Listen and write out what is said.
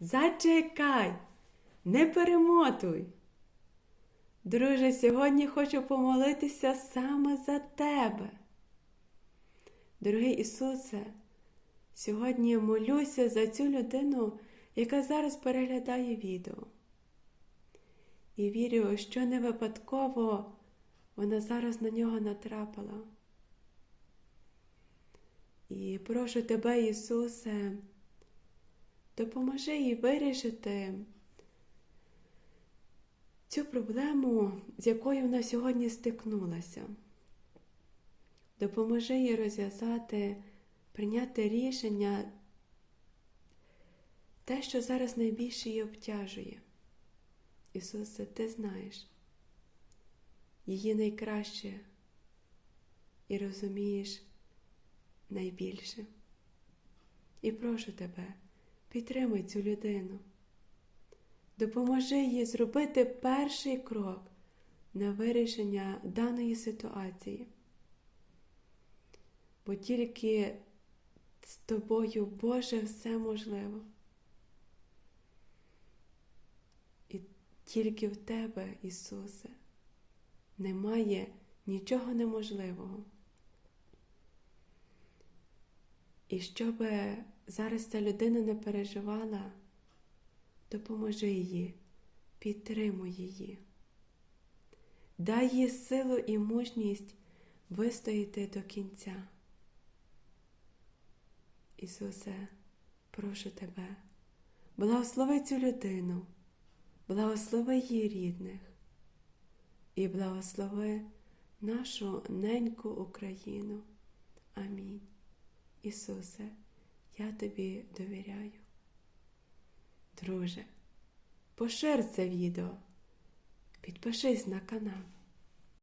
Зачекай, не перемотуй. Друже, сьогодні хочу помолитися саме за тебе. Дорогий Ісусе, сьогодні я молюся за цю людину, яка зараз переглядає відео. І вірю, що не випадково вона зараз на нього натрапила. І прошу тебе, Ісусе, допоможи їй вирішити цю проблему, з якою вона сьогодні стикнулася. Допоможи їй розв'язати, прийняти рішення, те, що зараз найбільше її обтяжує. Ісусе, ти знаєш її найкраще і розумієш найбільше. І прошу тебе, підтримай цю людину. Допоможи їй зробити перший крок на вирішення даної ситуації. Бо тільки з тобою, Боже, все можливо. І тільки в Тебе, Ісусе, немає нічого неможливого. І щоб зараз ця людина не переживала, допоможи їй, підтримуй її. Дай їй силу і мужність вистояти до кінця. Ісусе, прошу тебе, благослови цю людину, благослови її рідних і благослови нашу неньку Україну. Амінь. Ісусе, я тобі довіряю. Друже, пошир це відео, підпишись на канал.